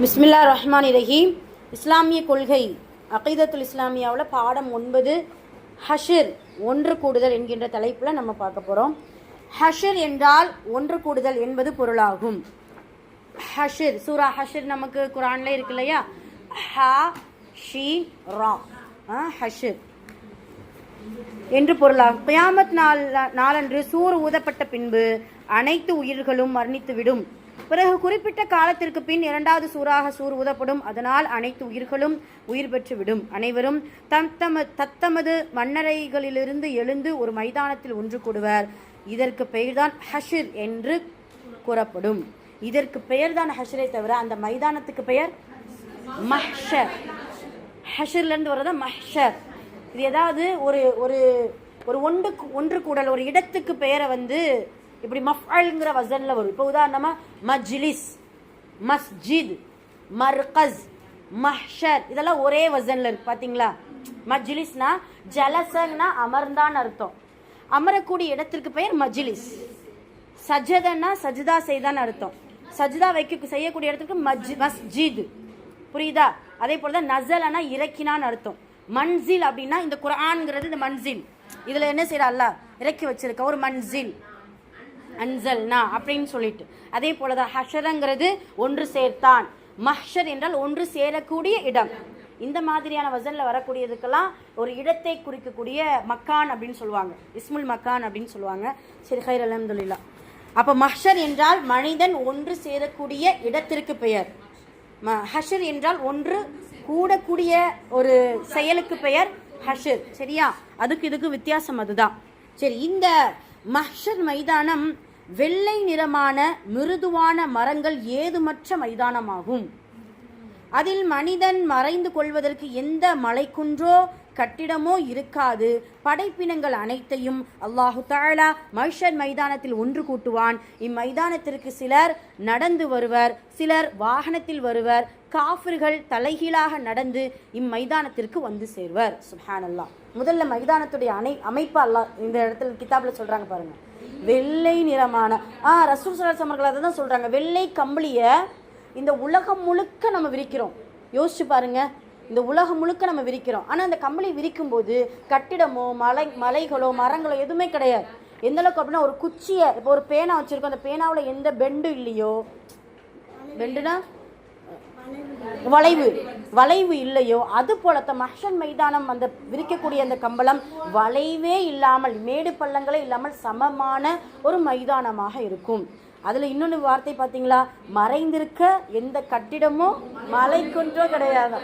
பிஸ்மில்லா ரஹ்மான் இரஹீம் இஸ்லாமிய கொள்கை. அகைதத்துல் இஸ்லாமியாவில் பாடம் ஒன்பது ஹஷிர் ஒன்று கூடுதல் என்கின்ற தலைப்பில் நம்ம பார்க்க போகிறோம் ஹஷிர் என்றால் ஒன்று கூடுதல் என்பது பொருளாகும். ஹஷிர் சூரா ஹஷிர் நமக்கு குரான்ல இருக்கு இல்லையா? ஹ ஷி ரா. ஆ, ஹஷிர். என்று பொருளாகும். கியாமத் நாள் நாளன்று சூர் ஊதப்பட்ட பின்பு அனைத்து உயிர்களும் மரணித்துவிடும். பிறகு குறிப்பிட்ட காலத்திற்கு பின் இரண்டாவது சூறாக சூர் ஊதப்படும். அதனால் அனைத்து உயிர்களும் உயிர் பெற்றுவிடும். அனைவரும் தம் தம தத்தமது மண்ணறைகளிலிருந்து எழுந்து ஒரு மைதானத்தில் ஒன்று கூடுவர். இதற்கு பெயர்தான் ஹஷிர் என்று கூறப்படும். இதற்கு பெயர்தான் ஹஷரை தவிர அந்த மைதானத்துக்கு பெயர் மஹ்ஷர். ஹஷர்லேருந்து வர்றது மஹ்ஷர். இது ஏதாவது ஒரு ஒரு ஒரு ஒன்று ஒன்று கூடல் ஒரு இடத்துக்கு பெயரை வந்து இப்படி மஃஅல்ங்கிற வசனில் வரும். இப்போ உதாரணமாக மஜ்லிஸ் மஸ்ஜித் மர்கஸ் மஹ்ஷர் இதெல்லாம் ஒரே வசனில் இருக்கு பார்த்தீங்களா மஜ்லிஸ்னா ஜலசங்னா அமர்ந்தான்னு அர்த்தம். அமரக்கூடிய இடத்திற்கு பெயர் மஜ்லிஸ். சஜதன்னா சஜிதா செய்தான்னு அர்த்தம். சஜிதா வைக்க செய்யக்கூடிய இடத்துக்கு மஜ் மஸ்ஜித். புரியுதா? அதே போல் தான் நசலனா இறக்கினான்னு அர்த்தம். மன்சில் அப்படின்னா இந்த குரான்ங்கிறது இந்த மன்சில். இதில் என்ன செய்கிறா அல்லாஹ் இறக்கி வச்சிருக்க ஒரு மன்சில். அன்சல்னா அப்படின்னு சொல்லிட்டு. அதே போலதான் ஹஷரங்கிறது ஒன்று சேர்த்தான். மஹ்ஷர் என்றால் ஒன்று சேரக்கூடிய இடம். இந்த மாதிரியான வசனில் வரக்கூடியதுக்கெல்லாம் ஒரு இடத்தை குறிக்கக்கூடிய மக்கான் அப்படின்னு சொல்லுவாங்க. இஸ்முல் மக்கான் அப்படின்னு சொல்லுவாங்க. சரி ஹைர் அலமதுல்லா அப்போ மஹ்ஷர் என்றால் மனிதன் ஒன்று சேரக்கூடிய இடத்திற்கு பெயர். ம- ஹஷர் என்றால் ஒன்று கூடக்கூடிய ஒரு செயலுக்கு பெயர் ஹஷர். சரியா? அதுக்கு இதுக்கு வித்தியாசம் அதுதான். சரி இந்த மஹ்ஷர் மைதானம் வெள்ளை நிறமான மிருதுவான மரங்கள் ஏதுமற்ற மைதானமாகும். அதில் மனிதன் மறைந்து கொள்வதற்கு எந்த மலைக்குன்றோ கட்டிடமோ இருக்காது. படைப்பினங்கள் அனைத்தையும் அல்லாஹு தாலா மஹ்ஷர் மைதானத்தில் ஒன்று கூட்டுவான். இம்மைதானத்திற்கு சிலர் நடந்து வருவர் சிலர் வாகனத்தில் வருவர் காஃபிர்கள் தலைகீழாக நடந்து இம்மைதானத்திற்கு வந்து சேர்வர். சுஹானல்லா முதல்ல மைதானத்துடைய அணை அமைப்பு இந்த இடத்துல கித்தாப்பில் சொல்கிறாங்க பாருங்கள் வெள்ளை நிறமான ஆ ரசூல் சலாஸ் அவர்கள் அதை தான் சொல்கிறாங்க வெள்ளை கம்பளியை இந்த உலகம் முழுக்க நம்ம விரிக்கிறோம். யோசிச்சு பாருங்கள் இந்த உலகம் முழுக்க நம்ம விரிக்கிறோம். ஆனால் அந்த கம்பளி விரிக்கும் போது கட்டிடமோ மலை மலைகளோ மரங்களோ எதுவுமே கிடையாது. எந்த அளவுக்கு அப்படின்னா ஒரு குச்சியை இப்போ ஒரு பேனா வச்சுருக்கோம். அந்த பேனாவில் எந்த பெண்டும் இல்லையோ? பெண்டுனா வளைவு. வளைவு இல்லையோ அது போலத்த மஹன் மைதானம் அந்த விரிக்கக்கூடிய அந்த கம்பளம் வளைவே இல்லாமல் மேடு பள்ளங்களே இல்லாமல் சமமான ஒரு மைதானமாக இருக்கும். அதில் இன்னொன்று வார்த்தை பார்த்தீங்களா மறைந்திருக்க எந்த கட்டிடமோ மலைக்குன்றோ கிடையாது.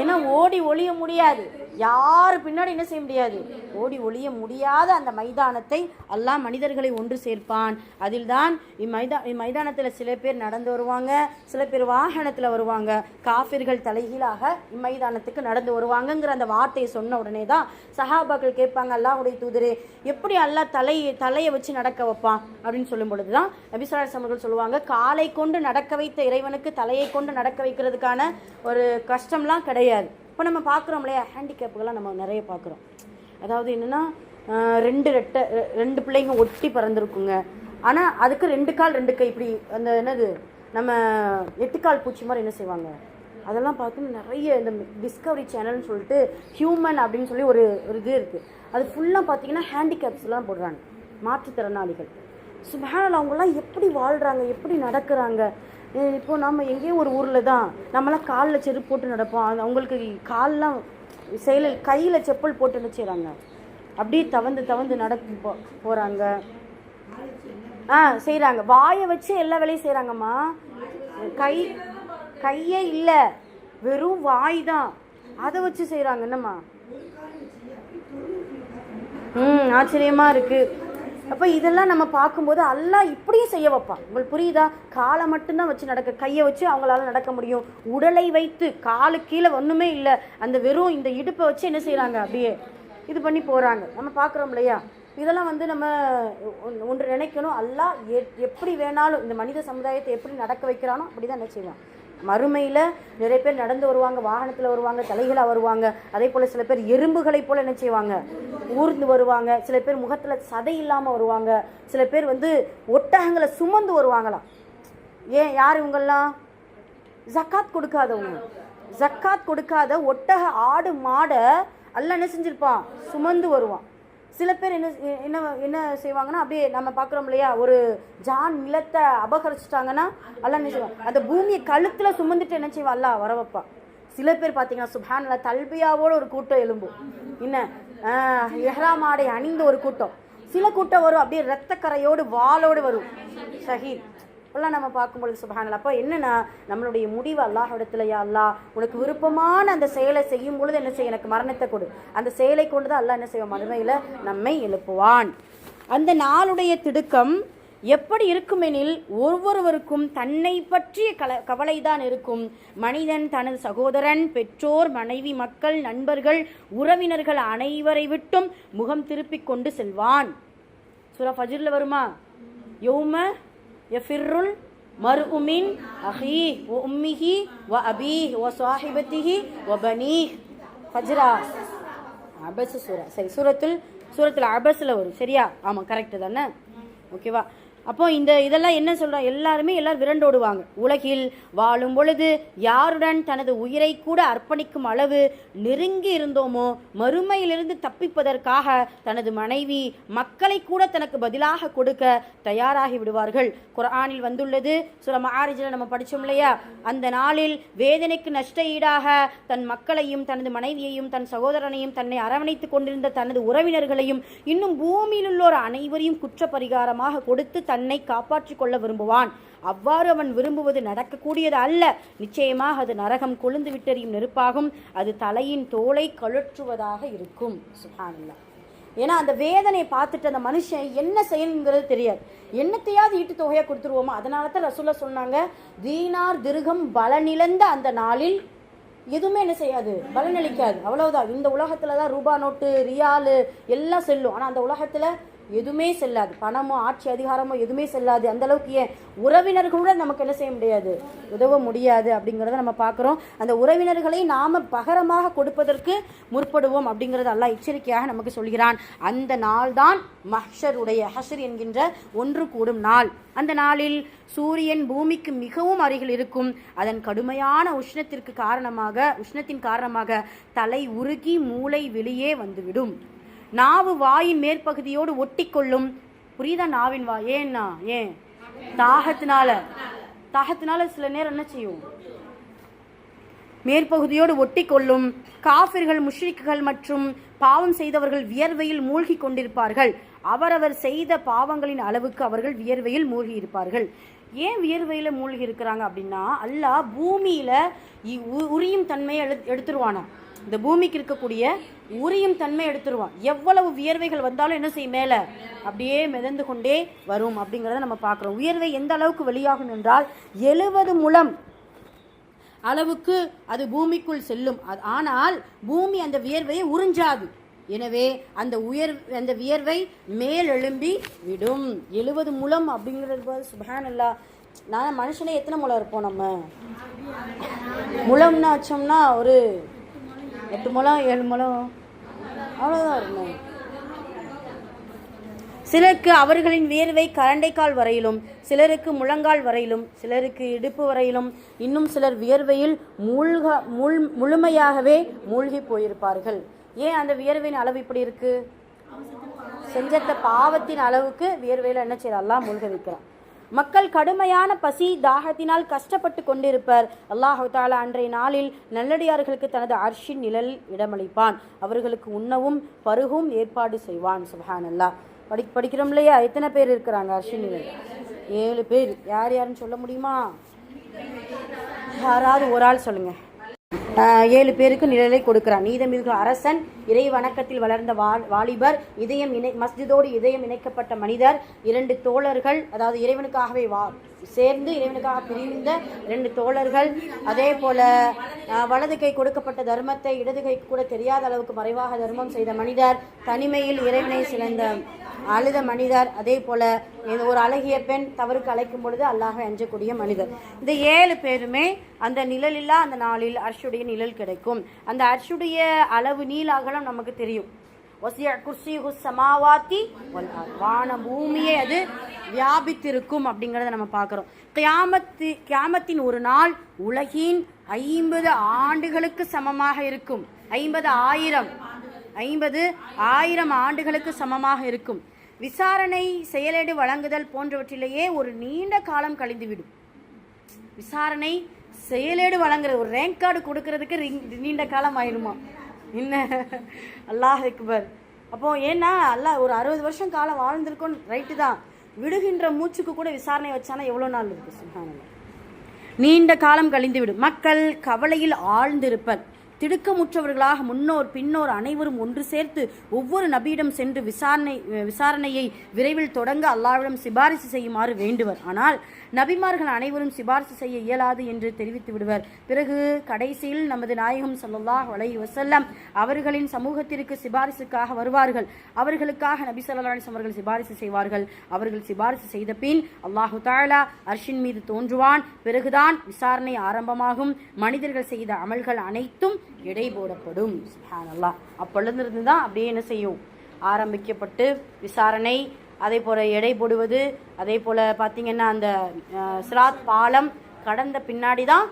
ஏன்னா ஓடி ஒளிய முடியாது. யார் பின்னாடி என்ன செய்ய முடியாது? ஓடி ஒளிய முடியாத அந்த மைதானத்தை எல்லாம் மனிதர்களை ஒன்று சேர்ப்பான். அதில்தான் இம்மைதா இம்மைதானத்தில் சில பேர் நடந்து வருவாங்க சில பேர் வாகனத்தில் வருவாங்க. காஃபிர்கள் தலைகீழாக இம்மைதானத்துக்கு நடந்து வருவாங்கங்கிற அந்த வார்த்தையை சொன்ன உடனே தான் சஹாபாக்கள் கேட்பாங்க அல்லாஹுடைய தூதரே எப்படி அல்லா தலையை தலையை வச்சு நடக்க வைப்பான்? அப்படின்னு சொல்லும் பொழுது தான் நபிசாரஸ் அவர்கள் சொல்லுவாங்க காலை கொண்டு நடக்க வைத்த இறைவனுக்கு தலையை கொண்டு நடக்க வைக்கிறதுக்கான ஒரு கஷ்டம்லாம் கிடையாது. இப்போ நம்ம பார்க்குறோம் இல்லையா? ஹேண்டிகேப்புகள்லாம் நம்ம நிறைய பார்க்குறோம் அதாவது என்னென்னா ரெண்டு ரெட்டை ரெண்டு பிள்ளைங்க ஒட்டி பறந்துருக்குங்க. ஆனால் அதுக்கு ரெண்டு கால் ரெண்டு கை இப்படி அந்த என்னது நம்ம எட்டுக்கால் பூச்சி மாதிரி என்ன செய்வாங்க? அதெல்லாம் பார்த்து நிறைய இந்த டிஸ்கவரி சேனல்னு சொல்லிட்டு ஹியூமன் அப்படின்னு சொல்லி ஒரு ஒரு இது இருக்குது அது ஃபுல்லாக பார்த்தீங்கன்னா ஹேண்டிகேப்ஸ்லாம் போடுறாங்க. மாற்றுத்திறனாளிகள். சுபஹானல்லாஹ் அவங்களாம் எப்படி வாழ்கிறாங்க எப்படி நடக்கிறாங்க? இப்போது நம்ம எங்கேயோ ஒரு ஊரில் தான் நம்மளாம் காலில் செருப்பு போட்டு நடப்போம். அது அவங்களுக்கு கால்லாம் செயல கையில் செப்பல் போட்டு என்ன செய்கிறாங்க அப்படியே தவந்து தவந்து நடக்கு போ போகிறாங்க ஆ செய்கிறாங்க வாயை வச்சு எல்லா வேலையும் செய்கிறாங்கம்மா கை கையே இல்லை. வெறும் வாய் தான். அதை வச்சு செய்கிறாங்க என்னம்மா? ம் ஆச்சரியமாக இருக்குது அப்போ இதெல்லாம் நம்ம பார்க்கும்போது அல்லா இப்படியும் செய்ய வைப்பான். உங்களுக்கு புரியுதா? காலை மட்டும்தான் வச்சு நடக்க கையை வச்சு அவங்களால நடக்க முடியும். உடலை வைத்து காலு கீழே ஒன்றுமே இல்லை. அந்த வெறும் இந்த இடுப்பை வச்சு என்ன செய்கிறாங்க அப்படியே இது பண்ணி போகிறாங்க நம்ம பார்க்குறோம் இல்லையா? இதெல்லாம் வந்து நம்ம ஒன்று நினைக்கணும். அல்லா எ- எப்படி வேணாலும் இந்த மனித சமுதாயத்தை எப்படி நடக்க வைக்கிறானோ அப்படிதான் என்ன செய்வான். மறுமையில் நிறைய பேர் நடந்து வருவாங்க வாகனத்தில் வருவாங்க தலைகளாக வருவாங்க. அதே போல் சில பேர் எறும்புகளை போல் என்ன செய்வாங்க? ஊர்ந்து வருவாங்க. சில பேர் முகத்தில் சதை இல்லாமல் வருவாங்க. சில பேர் வந்து ஒட்டகங்களை சுமந்து வருவாங்களாம். ஏன் யார் இவங்கெல்லாம்? ஜக்காத் கொடுக்காதவங்க. ஜக்காத் கொடுக்காத ஒட்டக ஆடு மாடை அல்ல என்ன செஞ்சுருப்பான்? சுமந்து வருவான். சில பேர் என்ன என்ன என்ன செய்வாங்கன்னா அப்படியே நம்ம பார்க்குறோம் இல்லையா ஒரு ஜான் நிலத்தை அபகரிச்சிட்டாங்கன்னா அல்ல என்ன செய்வான்? அந்த பூமியை கழுத்தில் சுமந்துட்டு என்ன செய்வான்? அல்ல வர வைப்பான். சில பேர் பார்த்தீங்கன்னா சுபானில் தல்பியாவோட ஒரு கூட்டம் எலும்பும் என்ன? எஹ்ராம் ஆடை அணிந்த ஒரு கூட்டம். சில கூட்டம் வரும் அப்படியே ரத்தக்கரையோடு வாளோடு வரும். ஷஹீத். எல்லாம் நம்ம பார்க்கும்பொழுது சுபஹானல் அப்போ என்னென்னா நம்மளுடைய முடிவு அல்லாஹ் இடத்துலையா அல்லா அல்லாஹ் உனக்கு விருப்பமான அந்த செயலை செய்யும் பொழுது என்ன செய்ய எனக்கு மரணத்தை கொடு. அந்த செயலை கொண்டு தான் அல்லாஹ் என்ன செய்வான்? மறுமையில் நம்மை எழுப்புவான். அந்த நாளுடைய திடுக்கம் எப்படி இருக்குமெனில் ஒவ்வொருவருக்கும் தன்னை பற்றிய கல கவலைதான் இருக்கும். மனிதன் தனது சகோதரன் பெற்றோர் மனைவி மக்கள் நண்பர்கள் உறவினர்கள் அனைவரை விட்டும் முகம் திருப்பிக் கொண்டு செல்வான். சூரா ஃபஜிரில் வருமா? யோம யஃபிர்ருல் மர்உமின் அஹி வ உம்மிஹி வ அபி வ சாஹிபத்திஹி வ பனி ஹஜ்ரா. அபஸ் சூரா. சரி சூரத்துல் சூரத்தில் அபஸில் வரும். சரியா? ஆமாம் கரெக்டு தானே? ஓகேவா? அப்போ இந்த இதெல்லாம் என்ன சொல்றோம் எல்லாருமே எல்லாரும் விரண்டோடுவாங்க. உலகில் வாழும் பொழுது யாருடன் தனது உயிரை கூட அர்ப்பணிக்கும் அளவு நெருங்கி இருந்தோமோ மறுமையிலிருந்து தப்பிப்பதற்காக தனது மனைவி மக்களை கூட தனக்கு பதிலாக கொடுக்க தயாராகி விடுவார்கள். குரானில் வந்துள்ளது சுர மாரிஜில் நம்ம படித்தோம் இல்லையா? அந்த நாளில் வேதனைக்கு நஷ்ட ஈடாக தன் மக்களையும் தனது மனைவியையும் தன் சகோதரனையும் தன்னை அரவணைத்துக் கொண்டிருந்த தனது உறவினர்களையும் இன்னும் பூமியில் உள்ளோர் அனைவரையும் குற்ற பரிகாரமாக கொடுத்து தன்னை காப்பாற்றிக் கொள்ள விரும்புவான். அவ்வாறு அவன் விரும்புவது நடக்கக்கூடியது அல்ல. நிச்சயமாக அது நரகம் கொழுந்து விட்டறியும் நெருப்பாகும். அது தலையின் தோலை கழற்றுவதாக இருக்கும். சுஹானில்லா. ஏன்னா அந்த வேதனையை பார்த்துட்டு அந்த மனுஷன் என்ன செய்யணுங்கிறது தெரியாது. என்னத்தையாவது ஈட்டு தொகையாக கொடுத்துருவோமா? அதனால தான் ரசூலா சொன்னாங்க தீனார் திருகம் பலனிழந்த அந்த நாளில் எதுவுமே என்ன செய்யாது? பலனளிக்காது. அவ்வளவுதான். இந்த உலகத்துல தான் ரூபா நோட்டு ரியாலு எல்லாம் செல்லும். ஆனால் அந்த உலகத்துல எதுவுமே செல்லாது. பணமோ ஆட்சி அதிகாரமோ எதுவுமே செல்லாது. அந்த அளவுக்கு ஏன்? உறவினர்களோட நமக்கு என்ன செய்ய முடியாது? உதவ முடியாது அப்படிங்கிறத நம்ம பார்க்குறோம். அந்த உறவினர்களை நாம் பகரமாக கொடுப்பதற்கு முற்படுவோம் அப்படிங்கிறத எல்லாம் எச்சரிக்கையாக நமக்கு சொல்கிறான். அந்த நாள்தான் மஹ்ஷருடைய ஹஷர் என்கின்ற ஒன்று கூடும் நாள். அந்த நாளில் சூரியன் பூமிக்கு மிகவும் அருகில் இருக்கும். அதன் கடுமையான உஷ்ணத்திற்கு காரணமாக உஷ்ணத்தின் காரணமாக தலை உருகி மூளை வெளியே வந்துவிடும். நாவு வாயின் மேற்பகுதியோடு ஒட்டிக்கொள்ளும். புரியுதா நாவின் வா? ஏன்னா ஏன்? தாகத்தினால. தாகத்தினால சில நேரம் என்ன செய்யும்? மேற்பகுதியோடு ஒட்டிக்கொள்ளும். காஃபிர்கள் முஷ்ரிக்குகள் மற்றும் பாவம் செய்தவர்கள் வியர்வையில் மூழ்கி கொண்டிருப்பார்கள். அவரவர் செய்த பாவங்களின் அளவுக்கு அவர்கள் வியர்வையில் மூழ்கி இருப்பார்கள் ஏன் வியர்வையில் மூழ்கி இருக்கிறாங்க அப்படின்னா அல்லாஹ் பூமியில இ- உ- உரியும் தன்மையை எடு எடுத்துருவானா இந்த பூமிக்கு இருக்கக்கூடிய உரியும் தன்மை எடுத்துருவான். எவ்வளவு வியர்வைகள் வந்தாலும் என்ன செய்யும் மேலே? அப்படியே மிதந்து கொண்டே வரும் அப்படிங்கிறத நம்ம பார்க்குறோம். உயர்வை எந்த அளவுக்கு வெளியாகும் என்றால் எழுபது முழம் அளவுக்கு அது பூமிக்குள் செல்லும். அது ஆனால் பூமி அந்த வியர்வையை உறிஞ்சாது. எனவே அந்த உயர் அந்த வியர்வை மேல் எழும்பி விடும். எழுபது முழம் அப்படிங்கிறது சுபஹானல்லா நான் மனுஷனே எத்தனை முழம் இருப்போம் நம்ம? முழம்னா வச்சோம்னா ஒரு எட்டு முழம் ஏழு முழம். அவ்வளோதான் இருக்கும் சிலருக்கு அவர்களின் வியர்வை கரண்டைக்கால் வரையிலும் சிலருக்கு முழங்கால் வரையிலும் சிலருக்கு இடுப்பு வரையிலும் இன்னும் சிலர் வியர்வையில் மூழ்க முள் முழுமையாகவே மூழ்கி போயிருப்பார்கள். ஏன் அந்த வியர்வையின் அளவு இப்படி இருக்கு? செஞ்சத்த பாவத்தின் அளவுக்கு வியர்வையில் என்ன செய்யலாம் மூழ்க வைக்கிறான். மக்கள் கடுமையான பசி தாகத்தினால் கஷ்டப்பட்டு கொண்டிருப்பர். அல்லாஹு தாலா அன்றைய நாளில் நல்லடியார்களுக்கு தனது அர்ஷின் நிழல் இடமளிப்பான். அவர்களுக்கு உண்ணவும் பருகும் ஏற்பாடு செய்வான். சுஹான் அல்லாஹ் படி படிக்கிறோம் இல்லையா? எத்தனை பேர் இருக்கிறாங்க அர்ஷின் நிழல்? ஏழு பேர். யார் யாருன்னு சொல்ல முடியுமா? யாராவது ஒரு ஆள் சொல்லுங்கள் ஏழு பேருக்கு நிழலை கொடுக்கிறான். நீதமிகு அரசன் இறை வணக்கத்தில் வளர்ந்த வா- வாலிபர் இதயம் இணை மஸ்ஜிதோடு இதயம் இணைக்கப்பட்ட மனிதர் இரண்டு தோழர்கள் அதாவது இறைவனுக்காகவே வா சேர்ந்து இறைவனுக்காக பிரிந்த இரண்டு தோழர்கள் அதே போல வலது கை கொடுக்கப்பட்ட தர்மத்தை இடது கை கூட தெரியாத அளவுக்கு மறைவாக தர்மம் செய்த மனிதர் தனிமையில் இறைவனை சிறந்த அழுத மனிதர் அதே போல் இது ஒரு அழகிய பெண் தவறுக்கு அழைக்கும் பொழுது அல்லாஹ் அஞ்சக்கூடிய மனிதர். இந்த ஏழு பேருமே அந்த நிழலில்லா அந்த நாளில் அர்ஷுடைய நிழல் கிடைக்கும். அந்த அர்ஷுடைய அளவு நீலாகலம் நமக்கு தெரியும். வசிய குர்சிஹு சமாவாத்தி வான பூமியை அது வியாபித்திருக்கும் அப்படிங்கிறத நம்ம பார்க்குறோம். கியாமத்து கியாமத்தின் ஒரு நாள் உலகின் ஐம்பது ஆண்டுகளுக்கு சமமாக இருக்கும். ஐம்பது ஆயிரம். ஐம்பது ஆயிரம் ஆண்டுகளுக்கு சமமாக இருக்கும். விசாரணை செயலேடு வழங்குதல் போன்றவற்றிலேயே ஒரு நீண்ட காலம் கழிந்துவிடும். விசாரணை செயலேடு வழங்குற ஒரு ரேங்க் கார்டு கொடுக்கறதுக்கு ரிங்- நீண்ட காலம் ஆயிருமா? என்ன? அல்லாஹ் அக்பர். அப்போ ஏன்னா அல்லாஹ் ஒரு அறுபது வருஷம் காலம் வாழ்ந்திருக்கோம் ரைட்டு தான். விடுகின்ற மூச்சுக்கு கூட விசாரணை வச்சானா எவ்வளோ நாள் இருக்கு? சுப்ஹானல்லாஹ். நீண்ட காலம் கழிந்துவிடும். மக்கள் கவலையில் ஆழ்ந்திருப்பர். திடுக்கமுற்றவர்களாக முன்னோர் பின்னோர் அனைவரும் ஒன்று சேர்த்து ஒவ்வொரு நபியிடம் சென்று விசாரணை விசாரணையை விரைவில் தொடங்க அல்லாவிடம் சிபாரிசு செய்யுமாறு வேண்டுவர். ஆனால் நபிமார்கள் அனைவரும் சிபாரிசு செய்ய இயலாது என்று தெரிவித்து விடுவர். பிறகு கடைசியில் நமது நாயகம் சல்லாஹ் வலை வசல்லம் அவர்களின் சமூகத்திற்கு சிபாரிசுக்காக வருவார்கள். அவர்களுக்காக நபி ஸல்லல்லாஹு அவர்கள் சிபாரிசு செய்வார்கள். அவர்கள் சிபாரிசு செய்த பின் அல்லாஹு தாலா அர்ஷின் மீது தோன்றுவான். பிறகுதான் விசாரணை ஆரம்பமாகும். மனிதர்கள் செய்த அமல்கள் அனைத்தும் எடை போடப்படும். சுப்ஹானல்லாஹ் அப்பொழுதிருந்து தான் அப்படியே என்ன செய்யும்? ஆரம்பிக்கப்பட்டு விசாரணை அதே போல் எடை போடுவது அதே போல் பார்த்தீங்கன்னா அந்த சிராத் பாலம் கடந்த பின்னாடி தான்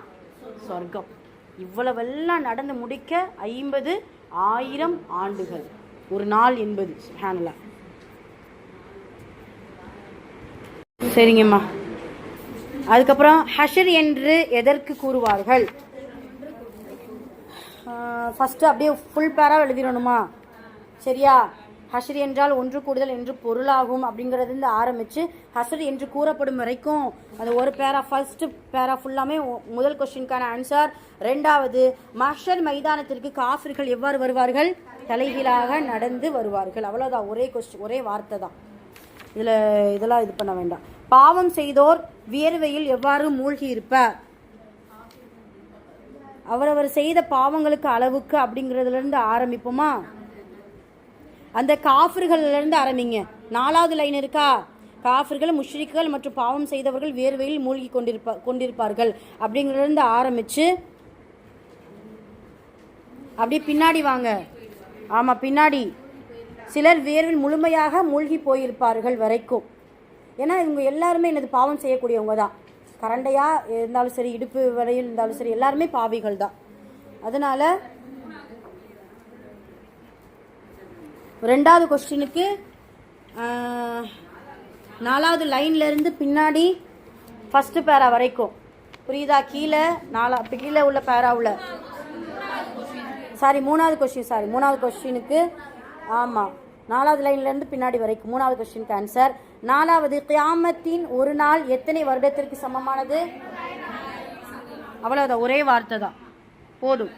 சொர்க்கம். இவ்வளவெல்லாம் நடந்து முடிக்க ஐம்பது ஆயிரம் ஆண்டுகள். ஒரு நாள் என்பது சுப்ஹானல்லாஹ் சரிங்கம்மா. அதுக்கப்புறம் ஹஷர் என்று எதற்கு கூறுவார்கள்? ஃபஸ்ட்டு அப்படியே ஃபுல் பேராக எழுதிடணுமா? சரியா? ஹஷர் என்றால் ஒன்று கூடுதல் என்று பொருளாகும் அப்படிங்கிறது இருந்து ஆரம்பித்து ஹஷர் என்று கூறப்படும் வரைக்கும் அந்த ஒரு பேரா ஃபஸ்ட்டு பேரா ஃபுல்லாமே முதல் கொஸ்டினுக்கான ஆன்சர் ரெண்டாவது மஷர் மைதானத்திற்கு காஃபிர்கள் எவ்வாறு வருவார்கள்? தலைகீழாக நடந்து வருவார்கள். அவ்வளோதான் ஒரே கொஸ்டின் ஒரே வார்த்தை தான். இதில் இதெல்லாம் இது பண்ண வேண்டாம். பாவம் செய்தோர் வியர்வையில் எவ்வாறு மூழ்கி இருப்பார் அவரவர் செய்த பாவங்களுக்கு அளவுக்கு அப்படிங்கிறதுலேருந்து ஆரம்பிப்போமா? அந்த காஃபர்கள்லேருந்து ஆரம்பிங்க. நாலாவது லைன் இருக்கா? காஃபிர்கள் முஷ்ரிக்குகள் மற்றும் பாவம் செய்தவர்கள் வேர்வையில் மூழ்கி கொண்டிருப்பா கொண்டிருப்பார்கள். அப்படிங்கிறதுலேருந்து ஆரம்பித்து அப்படியே பின்னாடி வாங்க. ஆமாம் பின்னாடி. சிலர் வேர்வில் முழுமையாக மூழ்கி போயிருப்பார்கள் வரைக்கும். ஏன்னா இவங்க எல்லாருமே எனது பாவம் செய்யக்கூடியவங்க தான் கரண்டையாக இருந்தாலும் சரி இடுப்பு வரையில் இருந்தாலும் சரி எல்லாருமே பாவிகள் தான். அதனால ரெண்டாவது கொஸ்டினுக்கு நாலாவது லைன்லேருந்து பின்னாடி ஃபஸ்ட்டு பேரா வரைக்கும். புரியுதா? கீழே நாலா கீழே உள்ள பேராவில் சாரி மூணாவது கொஸ்டின் சாரி மூணாவது கொஸ்டினுக்கு. ஆமாம் நாலாவது லைன்லேருந்து பின்னாடி வரைக்கும் மூணாவது கொஸ்டினுக்கு ஆன்சர் நாலாவது கியாமத்தின் ஒரு நாள் எத்தனை வருடத்திற்கு சமமானது? அவ்வளோதான் ஒரே வார்த்தை தான் போதும்.